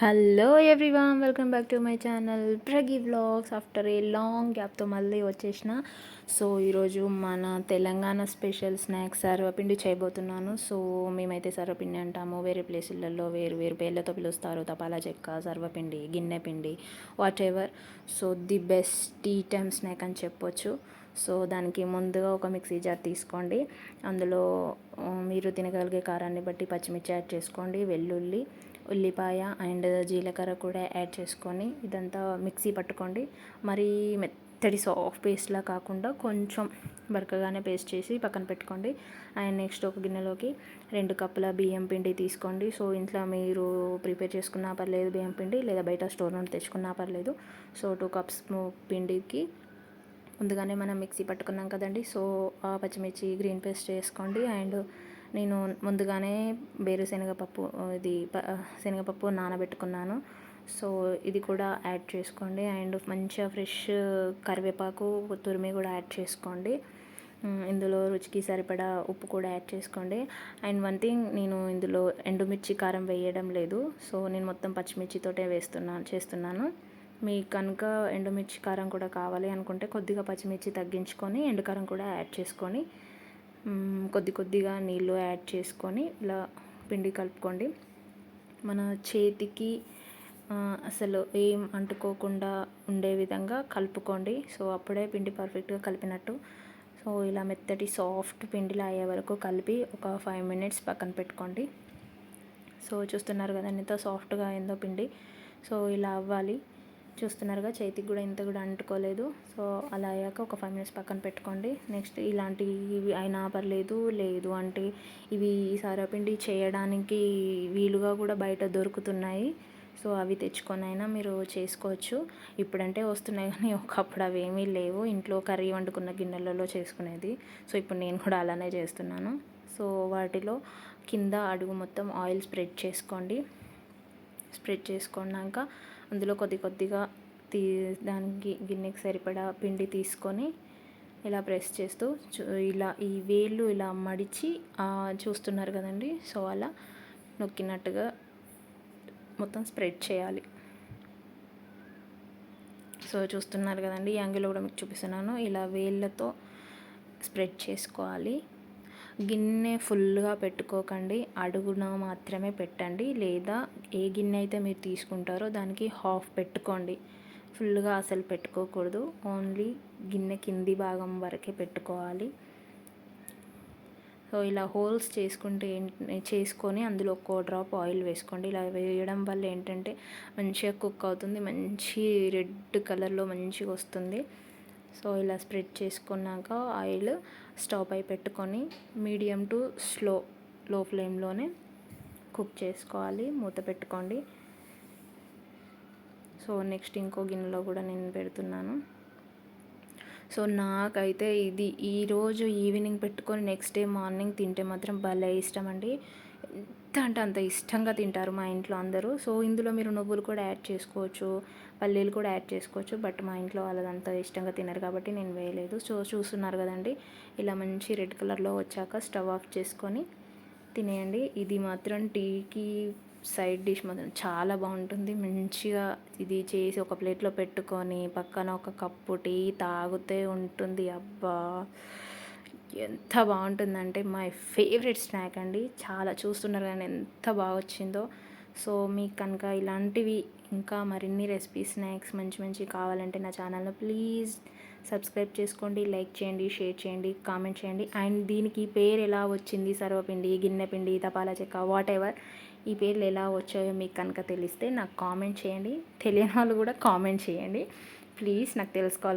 Hello everyone welcome back to my channel Pragi vlogs. After a long గ్యాప్తో మళ్ళీ వచ్చేసిన. So ఈరోజు మన Telangana special snacks సర్వపిండి చేయబోతున్నాను. సో మేమైతే సర్వపిండి అంటాము. వేరే ప్లేసులలో వేరు వేరు పేర్లతో పిలుస్తారు. తపాలా చెక్క సర్వపిండి గిన్నె పిండి whatever so the best tea time snack అని చెప్పొచ్చు. సో దానికి ముందుగా ఒక మిక్సీ జార్ తీసుకోండి. అందులో మీరు తినగలిగే కారాన్ని బట్టి పచ్చిమిర్చి యాడ్ చేసుకోండి వెల్లుల్లి ఉల్లిపాయ అండ్ జీలకర్ర కూడా యాడ్ చేసుకొని ఇదంతా మిక్సీ పట్టుకోండి. మరి మెత్తడి సాఫ్ట్ పేస్ట్లా కాకుండా కొంచెం బరకగానే పేస్ట్ చేసి పక్కన పెట్టుకోండి. అండ్ నెక్స్ట్ ఒక గిన్నెలోకి రెండు కప్పుల బియ్యం పిండి తీసుకోండి. సో ఇంట్లో మీరు ప్రిపేర్ చేసుకున్నా పర్లేదు బియ్యం పిండి లేదా బయట స్టోర్ నుండి తెచ్చుకున్నా పర్లేదు. సో టూ కప్స్ పిండికి ముందుగానే మనం మిక్సీ పట్టుకున్నాం కదండి. సో పచ్చిమిర్చి గ్రీన్ పేస్ట్ వేసుకోండి అండ్ నేను ముందుగానే వేరు ఇది ఇది శనగపప్పు నానబెట్టుకున్నాను. సో ఇది కూడా యాడ్ చేసుకోండి. అండ్ మంచిగా ఫ్రెష్ కరివేపాకు తురిమి కూడా యాడ్ చేసుకోండి. ఇందులో రుచికి సరిపడా ఉప్పు కూడా యాడ్ చేసుకోండి. అండ్ వన్ థింగ్ నేను ఇందులో ఎండుమిర్చి కారం వేయడం లేదు. సో నేను మొత్తం పచ్చిమిర్చితోటే వేస్తున్నాను చేస్తున్నాను. మీకు కనుక ఎండుమిర్చి కారం కూడా కావాలి అనుకుంటే కొద్దిగా పచ్చిమిర్చి తగ్గించుకొని ఎండుకారం కూడా యాడ్ చేసుకొని కొద్ది కొద్దిగా నీళ్ళు యాడ్ చేసుకొని ఇలా పిండి కలుపుకోండి. మన చేతికి అసలు ఏం అంటుకోకుండా ఉండే విధంగా కలుపుకోండి. సో అప్పుడే పిండి పర్ఫెక్ట్గా కలిపినట్టు. సో ఇలా మెత్తటి సాఫ్ట్ పిండిలా అయ్యే వరకు కలిపి ఒక ఫైవ్ మినిట్స్ పక్కన పెట్టుకోండి. సో చూస్తున్నారు కదా ఎంత సాఫ్ట్గా అయిందో పిండి. సో ఇలా అవ్వాలి. చూస్తున్నారుగా చేతికి కూడా ఇంత కూడా అంటుకోలేదు. సో అలా అయ్యాక ఒక ఫైవ్ మినిట్స్ పక్కన పెట్టుకోండి. నెక్స్ట్ ఇలాంటివి అయినా పర్లేదు లేదు అంటే ఇవి సారాపిండి చేయడానికి వీలుగా కూడా బయట దొరుకుతున్నాయి. సో అవి తెచ్చుకొని అయినా మీరు చేసుకోవచ్చు. ఇప్పుడంటే వస్తున్నాయి కానీ ఒకప్పుడు అవి ఏమీ లేవు. ఇంట్లో కర్రీ వండుకున్న గిన్నెలలో చేసుకునేది. సో ఇప్పుడు నేను కూడా అలానే చేస్తున్నాను. సో వాటిలో కింద అడుగు మొత్తం ఆయిల్ స్ప్రెడ్ చేసుకోండి. స్ప్రెడ్ చేసుకున్నాక అందులో కొద్ది కొద్దిగా తీ దానికి గిన్నెకి సరిపడా పిండి తీసుకొని ఇలా ప్రెస్ చేస్తూ ఇలా ఈ వేళ్ళు ఇలా మడిచి చూస్తున్నారు కదండి? సో అలా నొక్కినట్టుగా మొత్తం స్ప్రెడ్ చేయాలి. సో చూస్తున్నారు కదండి? ఈ యాంగిల్ కూడా మీకు చూపిస్తున్నాను. ఇలా వేళ్ళతో స్ప్రెడ్ చేసుకోవాలి. గిన్నె ఫుల్గా పెట్టుకోకండి. అడుగున మాత్రమే పెట్టండి. లేదా ఏ గిన్నె అయితే మీరు తీసుకుంటారో దానికి హాఫ్ పెట్టుకోండి. ఫుల్గా అసలు పెట్టుకోకూడదు. ఓన్లీ గిన్నె కింది భాగం వరకే పెట్టుకోవాలి. సో ఇలా హోల్స్ చేసుకుంటే చేసుకొని అందులో ఒక్కో డ్రాప్ ఆయిల్ వేసుకోండి. ఇలా వేయడం వల్ల ఏంటంటే మంచిగా కుక్ అవుతుంది. మంచి రెడ్ కలర్లో మంచిగా వస్తుంది. సో ఇలా స్ప్రెడ్ చేసుకున్నాక ఆయిల్ స్టవ్ పై పెట్టుకొని మీడియం టు స్లో లో ఫ్లేమ్లోనే కుక్ చేసుకోవాలి. మూత పెట్టుకోండి. సో నెక్స్ట్ ఇంకో గిన్నెలో కూడా నేను పెడుతున్నాను. సో నాకైతే ఇది ఈరోజు ఈవినింగ్ పెట్టుకొని నెక్స్ట్ డే మార్నింగ్ తింటే మాత్రం భలే ఇష్టం అండి. ఎంత అంటే అంత ఇష్టంగా తింటారు మా ఇంట్లో అందరూ. సో ఇందులో మీరు నువ్వులు కూడా యాడ్ చేసుకోవచ్చు పల్లీలు కూడా యాడ్ చేసుకోవచ్చు బట్ మా ఇంట్లో వాళ్ళదంతా ఇష్టంగా తినరు కాబట్టి నేను వేయలేదు. సో చూస్తున్నారు కదండి ఇలా మంచి రెడ్ కలర్లో వచ్చాక స్టవ్ ఆఫ్ చేసుకొని తినేయండి. ఇది మాత్రం టీకి సైడ్ డిష్ మాత్రం చాలా బాగుంటుంది. మంచిగా ఇది చేసి ఒక ప్లేట్లో పెట్టుకొని పక్కన ఒక కప్పు టీ తాగితే ఉంటుంది. అబ్బా! ఎంత బాగుంటుందంటే మై ఫేవరెట్ స్నాక్ అండి. చాలా చూస్తున్నారు కానీ ఎంత బాగా వచ్చిందో. సో మీకు కనుక ఇలాంటివి ఇంకా మరిన్ని రెసిపీ స్నాక్స్ మంచి మంచి కావాలంటే నా ఛానల్ను ప్లీజ్ సబ్స్క్రైబ్ చేసుకోండి లైక్ చేయండి షేర్ చేయండి కామెంట్ చేయండి. అండ్ దీనికి పేరు ఎలా వచ్చింది? సర్వపిండి గిన్నెపిండి తపాలా చెక్క వాట్ ఎవర్ ఈ పేర్లు ఎలా వచ్చాయో మీకు కనుక తెలిస్తే నాకు కామెంట్ చేయండి. తెలియని వాళ్ళు కూడా కామెంట్ చేయండి. ప్లీజ్ నాకు తెలుసుకోవాలి.